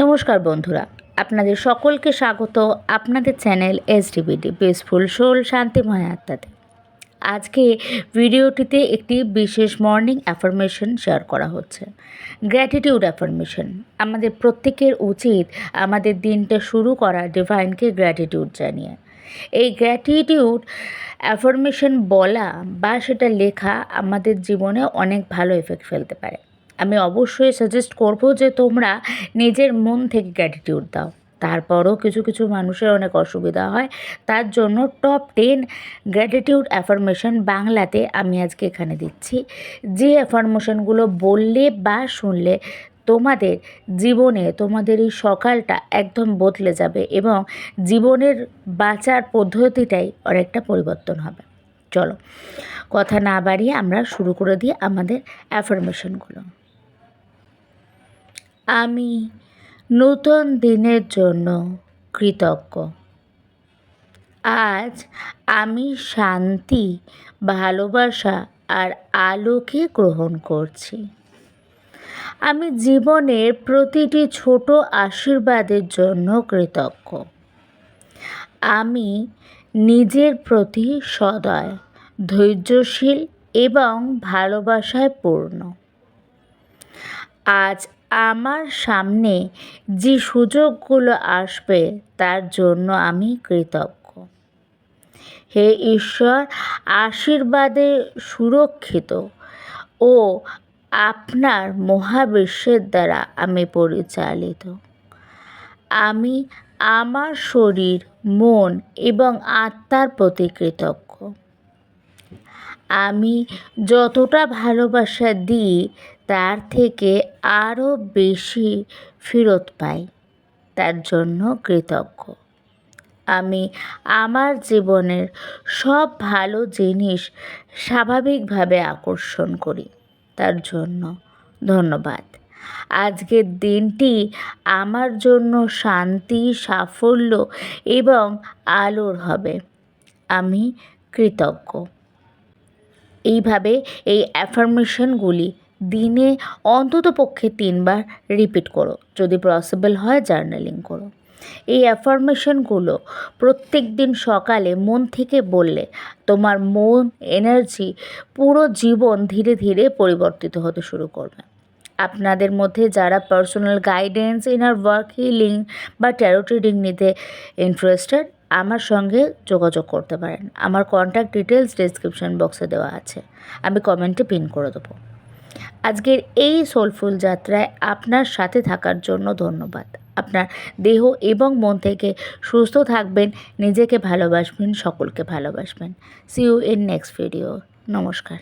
নমস্কার বন্ধুরা, আপনাদের সকলকে স্বাগত আপনাদের channel S DBD peaceful soul শান্তিময় আত্মাতে। আজকে ভিডিওটিতে একটি বিশেষ মর্নিং অ্যাফার্মেশন শেয়ার করা হচ্ছে। গ্র্যাটিটিউড অ্যাফার্মেশন আমাদের প্রত্যেকের উচিত আমাদের দিনটা শুরু করা ডিভাইনকে গ্র্যাটিটিউড জানিয়ে। এই গ্র্যাটিটিউড অ্যাফার্মেশন বলা বা সেটা লেখা আমাদের জীবনে অনেক ভালো এফেক্ট ফেলতে পারে। আমি অবশ্যই সাজেস্ট করব যে তোমরা নিজের মন থেকে গ্র্যাটিটিউড দাও। তারপরও কিছু কিছু মানুষের অনেক অসুবিধা হয়। তার জন্য টপ টেন গ্র্যাটিটিউড অ্যাফার্মেশন বাংলাতে আমি আজকে এখানে দিচ্ছি। যে অ্যাফার্মেশনগুলো বললে বা শুনলে তোমাদের জীবনে, তোমাদের এই সকালটা একদম বদলে যাবে এবং জীবনের বাঁচার পদ্ধতিটাই অনেকটা পরিবর্তন হবে। চলো, কথা না বাড়িয়ে আমরা শুরু করে দিই আমাদের অ্যাফার্মেশনগুলো আমি নতুন দিনের জন্য কৃতজ্ঞ। আজ আমি শান্তি, ভালোবাসা আর আলোকে গ্রহণ করছি। আমি জীবনের প্রতিটি ছোট আশীর্বাদের জন্য কৃতজ্ঞ। আমি নিজের প্রতি সদয়, ধৈর্যশীল এবং ভালোবাসায় পূর্ণ। আজ আমার সামনে যে সুযোগগুলো আসবে, তার জন্য আমি কৃতজ্ঞ। হে ঈশ্বর, আশীর্বাদে সুরক্ষিত ও আপনার মহাবিশ্বের দ্বারা আমি পরিচালিত। আমি আমার শরীর, মন এবং আত্মার প্রতি কৃতজ্ঞ। আমি যতটা ভালোবাসা দিই, তার থেকে আরও বেশি ফেরত পাই। তার জন্য কৃতজ্ঞ। আমি আমার জীবনের সব ভালো জিনিস স্বাভাবিকভাবে আকর্ষণ করি। তার জন্য ধন্যবাদ। আজকের দিনটি আমার জন্য শান্তি, সাফল্য এবং আলোর হবে। আমি কৃতজ্ঞ। এইভাবে এই অ্যাফার্মেশনগুলি দিনে অন্তত পক্ষে তিনবার রিপিট করো, যদি পসিবল হয় জার্নালিং করো। এই অ্যাফার্মেশনগুলো প্রত্যেক দিন সকালে মন থেকে বললে তোমার মন এনার্জি পুরো জীবন ধীরে ধীরে পরিবর্তিত হতে শুরু করবে। আপনাদের মধ্যে যারা personal guidance inner work healing বা ট্যারোট ট্রিডিং নিতে ইন্টারেস্টেড আমার সঙ্গে যোগাযোগ করতে পারেন। আমার কন্ট্যাক্ট ডিটেলস ডিসক্রিপশন বক্সে দেওয়া আছে। আমি কমেন্টে পিন করে দেবো। আজকের এই সোলফুল যাত্রায় আপনার সাথে থাকার জন্য ধন্যবাদ। আপনার দেহ এবং মন থেকে সুস্থ থাকবেন, নিজেকে ভালোবাসবেন, সকলকে ভালোবাসবেন। See you in next video নমস্কার।